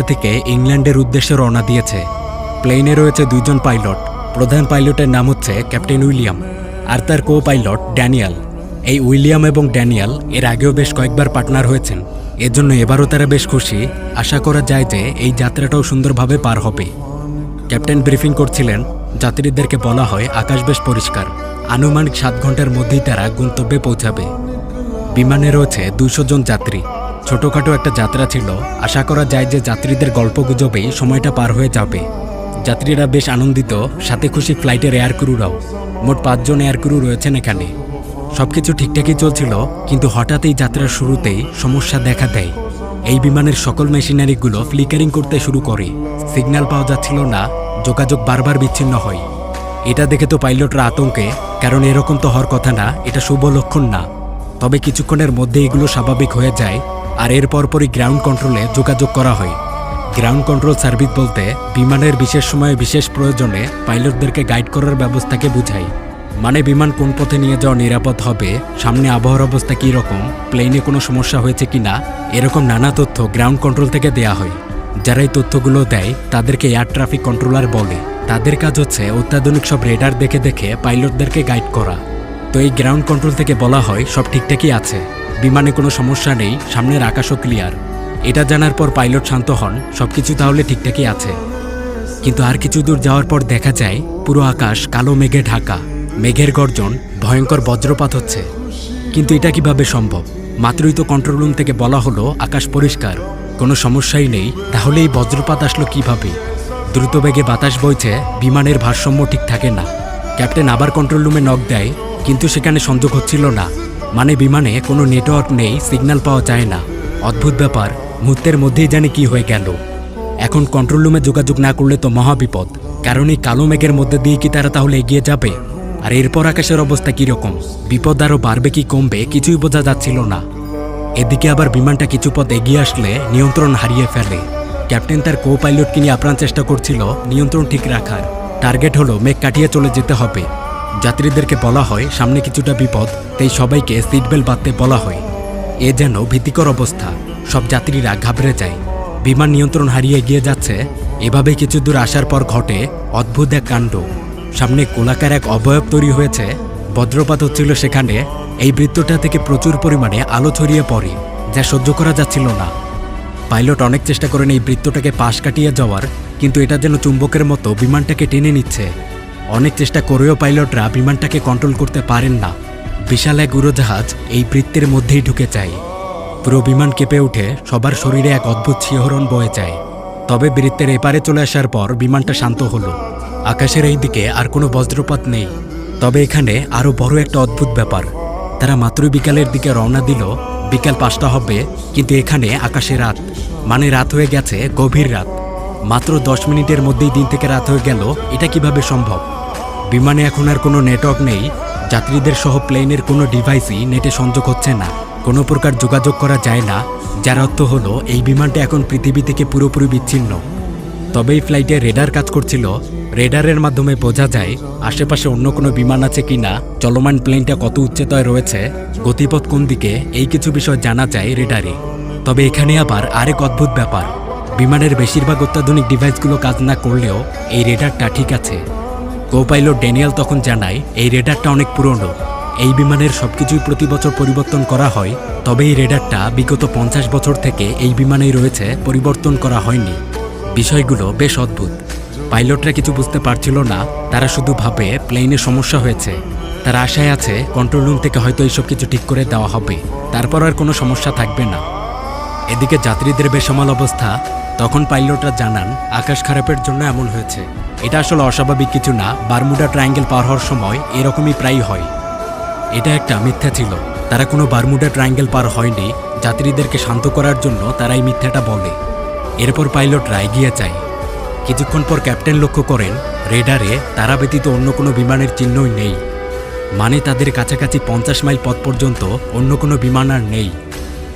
থেকে ইংল্যান্ডের উদ্দেশ্যে রওনা দিয়েছে। প্লেনে রয়েছে দুইজন পাইলট। প্রধান পাইলটের নাম হচ্ছে ক্যাপ্টেন উইলিয়াম আর তার কো পাইলট ড্যানিয়াল। এই উইলিয়াম এবং ড্যানিয়াল এর আগেও বেশ কয়েকবার পার্টনার হয়েছেন। এজন্য এবারও তারা বেশ খুশি। আশা করা যায় যে এই যাত্রাটাও সুন্দরভাবে পার হবে। ক্যাপ্টেন ব্রিফিং করছিলেন, যাত্রীদেরকে বলা হয় আকাশ বেশ পরিষ্কার। আনুমানিক সাত ঘণ্টার মধ্যেই তারা গন্তব্যে পৌঁছাবে। বিমানে রয়েছে দুশো জন যাত্রী। ছোটখাটো একটা যাত্রা ছিল। আশা করা যায় যে যাত্রীদের গল্পগুজবেই সময়টা পার হয়ে যাবে। যাত্রীরা বেশ আনন্দিত, সাথে খুশি ফ্লাইটের এয়ার ক্রুরাও মোট পাঁচজন এয়ার ক্রু রয়েছেন এখানে। সবকিছু ঠিকঠাকই চলছিল, কিন্তু হঠাৎই যাত্রার শুরুতেই সমস্যা দেখা দেয়। এই বিমানের সকল মেশিনারিগুলো ফ্লিকারিং করতে শুরু করে। সিগন্যাল পাওয়া যাচ্ছিল না, যোগাযোগ বারবার বিচ্ছিন্ন হয়। এটা দেখে তো পাইলটরা আতঙ্কে, কারণ এরকম তো হওয়ার কথা না, এটা শুভ লক্ষণ না। তবে কিছুক্ষণের মধ্যে এগুলো স্বাভাবিক হয়ে যায় আর এর পরপরই গ্রাউন্ড কন্ট্রোলে যোগাযোগ করা হয়। গ্রাউন্ড কন্ট্রোল সার্ভিস বলতে বিমানের বিশেষ সময়ে বিশেষ প্রয়োজনে পাইলটদেরকে গাইড করার ব্যবস্থাকে বোঝায়। মানে বিমান কোন পথে নিয়ে যাওয়া নিরাপদ হবে, সামনে আবহাওয়ার অবস্থা কী রকম প্লেনে কোনো সমস্যা হয়েছে কিনা, এরকম নানা তথ্য গ্রাউন্ড কন্ট্রোল থেকে দেয়া হয়। যারা এই তথ্যগুলো দেয়, তাদেরকে এয়ার ট্রাফিক কন্ট্রোলার বলে। তাদের কাজ হচ্ছে অত্যাধুনিক সব রেডার দেখে দেখে পাইলটদেরকে গাইড করা। তো এই গ্রাউন্ড কন্ট্রোল থেকে বলা হয় সব ঠিকঠাকই আছে। বিমানে কোনো সমস্যা নেই, সামনের আকাশও ক্লিয়ার এটা জানার পর পাইলট শান্ত হন, সবকিছু তাহলে ঠিকঠাকই আছে। কিন্তু আর কিছু দূর যাওয়ার পর দেখা যায়, পুরো আকাশ কালো মেঘে ঢাকা। মেঘের গর্জন, ভয়ঙ্কর বজ্রপাত হচ্ছে। কিন্তু এটা কীভাবে সম্ভব? মাত্রই তো কন্ট্রোল রুম থেকে বলা হলো, আকাশ পরিষ্কার। কোনো সমস্যাই নেই, তাহলে এই বজ্রপাত আসলো কীভাবে? দ্রুত বেগে বাতাস বইছে, বিমানের ভারসাম্য ঠিক থাকে না। ক্যাপ্টেন আবার কন্ট্রোল রুমে নক দেয়, কিন্তু সেখানে সংযোগ হচ্ছিল না। মানে বিমানে কোনো নেটওয়ার্ক নেই, সিগন্যাল পাওয়া যায় না। অদ্ভুত ব্যাপার, মুহূর্তের মধ্যেই জানি কি হয়ে গেল। এখন কন্ট্রোল রুমে যোগাযোগ না করলে তো মহাবিপদ কারণ এই কালো মেঘের মধ্যে দিয়ে কি তারা তাহলে এগিয়ে যাবে? আর এরপর আকাশের অবস্থা কীরকম? বিপদ আরও বাড়বে কি কমবে, কিছুই বোঝা যাচ্ছিল না। এদিকে আবার বিমানটা কিছু পথ এগিয়ে আসলে নিয়ন্ত্রণ হারিয়ে ফেলে। ক্যাপ্টেন তার কো পাইলটকে নিয়ে আপ্রাণ চেষ্টা করছিল, নিয়ন্ত্রণ ঠিক রাখার। টার্গেট হলো মেঘ কাটিয়ে চলে যেতে হবে। যাত্রীদেরকে বলা হয়, সামনে কিছুটা বিপদ, তাই সবাইকে সিট বেল্ট বাঁধতে বলা হয়। এ যেন ভীতিকর অবস্থা। সব যাত্রীরা ঘাবড়ে যায়। বিমান নিয়ন্ত্রণ হারিয়ে গিয়ে যাচ্ছে। এভাবে কিছু দূর আসার পর ঘটে অদ্ভুত এক কাণ্ড। সামনে কোলাকার এক অবয়ব তৈরি হয়েছে। বজ্রপাত হচ্ছিল সেখানে। এই বৃত্তটা থেকে প্রচুর পরিমাণে আলো ছড়িয়ে পড়ে, যা সহ্য করা যাচ্ছিল না। পাইলট অনেক চেষ্টা করেন এই বৃত্তটাকে পাশ কাটিয়ে যাওয়ার, কিন্তু এটা যেন চুম্বকের মতো বিমানটাকে টেনে নিচ্ছে। অনেক চেষ্টা করেও পাইলটরা বিমানটাকে কন্ট্রোল করতে পারেন না। বিশাল এক উড়োজাহাজ এই বৃত্তের মধ্যেই ঢুকে যায়। পুরো বিমান কেঁপে উঠে, সবার শরীরে এক অদ্ভুত শিহরণ বয়ে যায়। তবে বৃত্তের এপারে চলে আসার পর বিমানটা শান্ত হলো। আকাশের এই দিকে আর কোনো বজ্রপাত নেই। তবে এখানে আরও বড় একটা অদ্ভুত ব্যাপার। তারা মাত্র বিকালের দিকে রওনা দিল। বিকাল পাঁচটা হবে, কিন্তু এখানে আকাশে রাত। মানে রাত হয়ে গেছে গভীর রাত। মাত্র দশ মিনিটের মধ্যেই দিন থেকে রাত হয়ে গেল। এটা কীভাবে সম্ভব? বিমানে এখন আর কোনো নেটওয়ার্ক নেই, যাত্রীদের সহ প্লেনের কোনো ডিভাইসই নেটে সংযোগ হচ্ছে না। কোনো প্রকার যোগাযোগ করা যায় না, যার অর্থ হলো এই বিমানটা এখন পৃথিবী থেকে পুরোপুরি বিচ্ছিন্ন। তবে এই ফ্লাইটে রেডার কাজ করছিল, রেডারের মাধ্যমে বোঝা যায় আশেপাশে অন্য কোনো বিমান আছে কিনা চলমান প্লেনটা কত উচ্চতায় রয়েছে, গতিপথ কোন দিকে, এই কিছু বিষয় জানা যায় রেডারে। তবে এখানে আবার আরেক অদ্ভুত ব্যাপার, বিমানের বেশিরভাগ অত্যাধুনিক ডিভাইসগুলো কাজ না করলেও এই রেডারটা ঠিক আছে। কো পাইলট ড্যানিয়েল তখন জানায়, এই রেডারটা অনেক পুরনো। এই বিমানের সবকিছুই প্রতি বছর পরিবর্তন করা হয়, তবে এই রেডারটা বিগত পঞ্চাশ বছর থেকে এই বিমানেই রয়েছে, পরিবর্তন করা হয়নি। বিষয়গুলো বেশ অদ্ভুত। পাইলটরা কিছু বুঝতে পারছিল না, তারা শুধু ভাবে প্লেনে সমস্যা হয়েছে। তারা আশায় আছে, কন্ট্রোল রুম থেকে হয়তো এইসব কিছু ঠিক করে দেওয়া হবে। তারপর আর কোনো সমস্যা থাকবে না। এদিকে যাত্রীদের বেসামাল অবস্থা। তখন পাইলটরা জানান, আকাশ খারাপের জন্য এমন হয়েছে। এটা আসলে অস্বাভাবিক কিছু না, বারমুডা ট্রায়াঙ্গেল পার হওয়ার সময় এরকমই প্রায়ই হয়। এটা একটা মিথ্যা ছিল। তারা কোনো বারমুডা ট্রায়াঙ্গেল পার হয়নি, যাত্রীদেরকে শান্ত করার জন্য তারা এই মিথ্যাটা বলে। এরপর পাইলটরা এগিয়ে যায়। কিছুক্ষণ পর ক্যাপ্টেন লক্ষ্য করেন, রেডারে তারা ব্যতীত অন্য কোনো বিমানের চিহ্নই নেই। মানে তাদের কাছাকাছি পঞ্চাশ মাইল পথ পর্যন্ত অন্য কোনো বিমান আর নেই।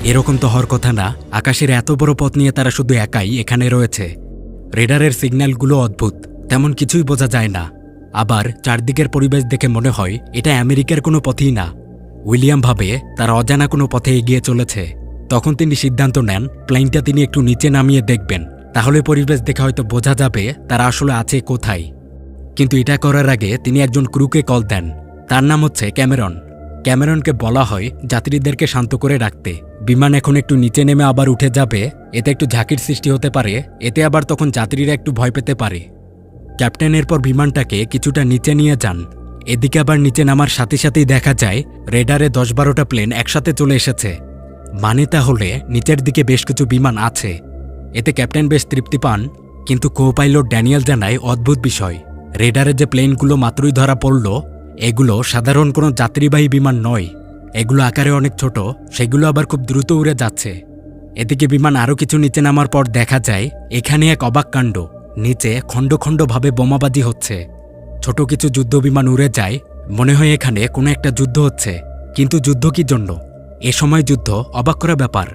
এরকম তো হওয়ার কথা না। আকাশের এত বড় পথ নিয়ে তারা শুধু একাই এখানে রয়েছে। রেডারের সিগন্যালগুলো অদ্ভুত, তেমন কিছুই বোঝা যায় না। আবার চারদিকের পরিবেশ দেখে মনে হয় এটা আমেরিকার কোনো পথই না। উইলিয়াম ভাবে তার অজানা কোনো পথে এগিয়ে চলেছে। তখন তিনি সিদ্ধান্ত নেন, প্লেনটা তিনি একটু নিচে নামিয়ে দেখবেন। তাহলে পরিবেশ দেখে হয়তো বোঝা যাবে তারা আসলে আছে কোথায়। কিন্তু এটা করার আগে তিনি একজন ক্রুকে কল দেন। তার নাম হচ্ছে ক্যামেরন। ক্যামেরনকে বলা হয় যাত্রীদেরকে শান্ত করে রাখতে। বিমান এখন একটু নিচে নেমে আবার উঠে যাবে, এতে একটু ঝাঁকির সৃষ্টি হতে পারে, এতে আবার তখন যাত্রীরা একটু ভয় পেতে পারে। ক্যাপ্টেন এরপর বিমানটাকে কিছুটা নিচে নিয়ে যান। এদিকে আবার নিচে নামার সাথে সাথেই দেখা যায়, রেডারে দশ বারোটা প্লেন একসাথে চলে এসেছে। মানে তাহলে, নিচের দিকে বেশ কিছু বিমান আছে। এতে ক্যাপ্টেন বেশ তৃপ্তি পান, কিন্তু কো পাইলট ড্যানিয়েল জানায় অদ্ভুত বিষয়। রেডারে যে প্লেনগুলো মাত্রই ধরা পড়ল, এগুলো সাধারণ কোনো যাত্রীবাহী বিমান নয়। এগুলো আকারে অনেক ছোট, সেগুলো আবার খুব দ্রুত উড়ে যাচ্ছে। এদিকে বিমান আরও কিছু নিচে নামার পর দেখা যায়, এখানে এক অবাক কাণ্ড। নিচে খণ্ড খণ্ডভাবে বোমাবাজি হচ্ছে। ছোট কিছু যুদ্ধ বিমান উড়ে যায়, মনে হয় এখানে কোনো একটা যুদ্ধ হচ্ছে। কিন্তু যুদ্ধ কি জন্য? এ সময় যুদ্ধ অবাক করা ব্যাপার।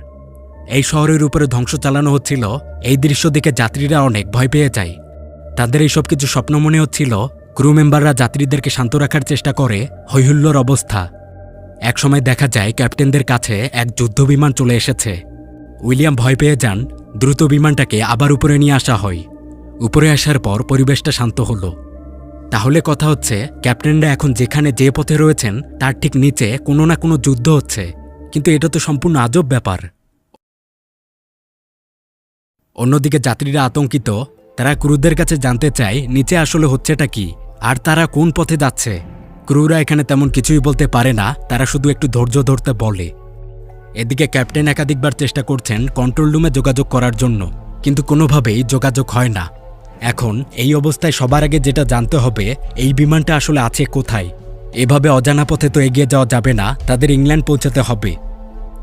এই শহরের উপরে ধ্বংস চালানো হচ্ছিল, এই দৃশ্য দেখে যাত্রীরা অনেক ভয় পেয়ে যায়। তাদের এইসব কিছু স্বপ্ন মনে হচ্ছিল, ক্রু মেম্বাররা যাত্রীদেরকে শান্ত রাখার চেষ্টা করে, হৈহুল্লোর অবস্থা। একসময় দেখা যায় ক্যাপ্টেনদের কাছে এক যুদ্ধ বিমান চলে এসেছে। উইলিয়াম ভয় পেয়ে যান, দ্রুত বিমানটাকে আবার উপরে নিয়ে আসা হয়। উপরে আসার পর পরিবেশটা শান্ত হলো। তাহলে কথা হচ্ছে, ক্যাপ্টেনরা এখন যেখানে যে পথে রয়েছেন, তার ঠিক নিচে কোনো না কোনো যুদ্ধ হচ্ছে। কিন্তু এটা তো সম্পূর্ণ আজব ব্যাপার। অন্যদিকে যাত্রীরা আতঙ্কিত। তারা ক্রুদের কাছে জানতে চায়, নিচে আসলে হচ্ছেটা কি? আর তারা কোন পথে যাচ্ছে? ক্রুরা এখানে তেমন কিছুই বলতে পারে না, তারা শুধু একটু ধৈর্য ধরতে বলে। এদিকে ক্যাপ্টেন একাধিকবার চেষ্টা করছেন কন্ট্রোল রুমে যোগাযোগ করার জন্য, কিন্তু কোনোভাবেই যোগাযোগ হয় না। এখন এই অবস্থায় সবার আগে যেটা জানতে হবে, এই বিমানটা আসলে আছে কোথায়। এভাবে অজানা পথে তো এগিয়ে যাওয়া যাবে না, তাদের ইংল্যান্ড পৌঁছাতে হবে।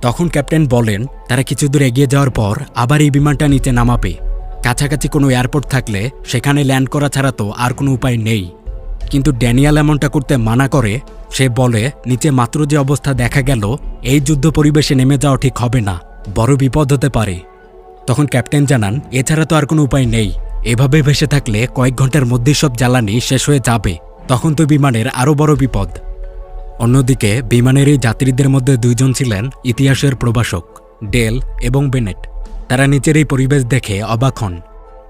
তখন ক্যাপ্টেন বলেন, তারা কিছু দূর এগিয়ে যাওয়ার পর আবার এই বিমানটা নিচে নামাবে। কাছাকাছি কোনো এয়ারপোর্ট থাকলে সেখানে ল্যান্ড করা ছাড়া তো আর কোনো উপায় নেই। কিন্তু ড্যানিয়াল এমনটা করতে মানা করে, সে বলে, নিচে মাত্র যে অবস্থা দেখা গেল, এই যুদ্ধ পরিবেশে নেমে যাওয়া ঠিক হবে না, বড় বিপদ হতে পারে। তখন ক্যাপ্টেন জানান, এছাড়া তো আর কোনো উপায় নেই। এভাবে ভেসে থাকলে কয়েক ঘণ্টার মধ্যেই সব জ্বালানি শেষ হয়ে যাবে। তখন তো বিমানের আরও বড় বিপদ। অন্যদিকে, বিমানের এই যাত্রীদের মধ্যে দুইজন ছিলেন ইতিহাসের প্রবাসক ডেল এবং বেনেট। তারা নিচের এই পরিবেশ দেখে অবাক হন।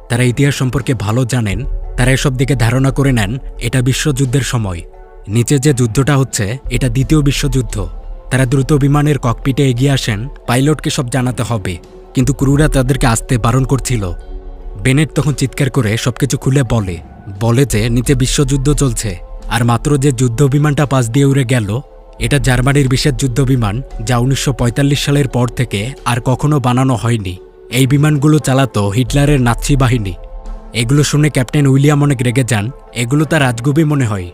তারা ইতিহাস সম্পর্কে ভালো জানেন তারা এসব দিকে ধারণা করে নেন, এটা বিশ্বযুদ্ধের সময়। নিচে যে যুদ্ধটা হচ্ছে, এটা দ্বিতীয় বিশ্বযুদ্ধ। তারা দ্রুত বিমানের ককপিটে এগিয়ে আসেন, পাইলটকে সব জানাতে হবে। কিন্তু ক্রুরা তাদেরকে আসতে বারণ করছিল। বেনেট তখন চিৎকার করে সবকিছু খুলে বলে বলে যে নিচে বিশ্বযুদ্ধ চলছে, আর মাত্র যে যুদ্ধ বিমানটা পাশ দিয়ে উড়ে গেল, এটা জার্মানির বিশেষ যুদ্ধ বিমান যা উনিশশো পঁয়তাল্লিশ সালের পর থেকে আর কখনো বানানো হয়নি। এই বিমানগুলো চালাতো হিটলারের নাৎসি বাহিনী। এগুলো শুনে ক্যাপ্টেন উইলিয়াম অনেক রেগে যান। এগুলো তার রাজগুবি মনে হয়।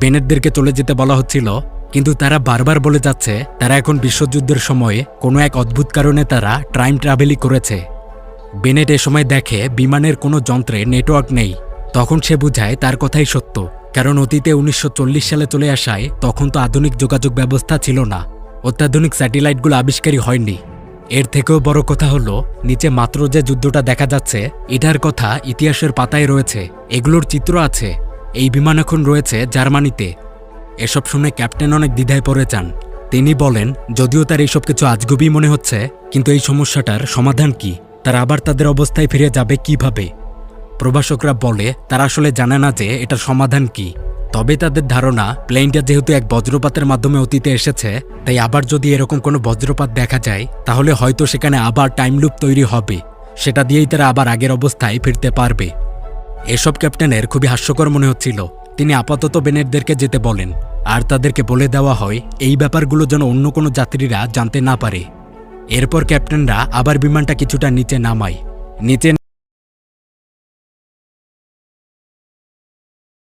বেনেটদেরকে চলে যেতে বলা হচ্ছিল, কিন্তু তারা বারবার বলে যাচ্ছে, তারা এখন বিশ্বযুদ্ধের সময়ে কোনো এক অদ্ভুত কারণে তারা টাইম ট্রাভেলই করেছে। বেনেট এ সময় দেখে বিমানের কোনো যন্ত্রে নেটওয়ার্ক নেই। তখন সে বুঝায় তার কথাই সত্য, কারণ অতীতে উনিশশো চল্লিশ সালে চলে আসায় তখন তো আধুনিক যোগাযোগ ব্যবস্থা ছিল না। অত্যাধুনিক স্যাটেলাইটগুলো আবিষ্কারই হয়নি। এর থেকেও বড় কথা হলো, নিচে মাত্র যে যুদ্ধটা দেখা যাচ্ছে, এটার কথা ইতিহাসের পাতায় রয়েছে। এগুলোর চিত্র আছে। এই বিমান এখন রয়েছে জার্মানিতে। এসব শুনে ক্যাপ্টেন অনেক দ্বিধায় পড়ে যান। তিনি বলেন, যদিও তার এইসব কিছু আজগুবি মনে হচ্ছে, কিন্তু এই সমস্যাটার সমাধান কি? তারা আবার তাদের অবস্থায় ফিরে যাবে কীভাবে? প্রভাষকরা বলে, তারা আসলে জানে না যে এটার সমাধান কি। তবে তাদের ধারণা, প্লেনটা যেহেতু এক বজ্রপাতের মাধ্যমে অতীতে এসেছে, তাই আবার যদি এরকম কোনো বজ্রপাত দেখা যায়, তাহলে হয়তো সেখানে আবার টাইম লুপ তৈরি হবে। সেটা দিয়েই তারা আবার আগের অবস্থায় ফিরতে পারবে। এসব ক্যাপ্টেনের খুবই হাস্যকর মনে হচ্ছিল। তিনি আপাতত বেনেটদেরকে যেতে বলেন। আর তাদেরকে বলে দেওয়া হয়, এই ব্যাপারগুলো যেন অন্য কোনো যাত্রীরা জানতে না পারে। এরপর ক্যাপ্টেনরা আবার বিমানটা কিছুটা নিচে নামায়। নিচে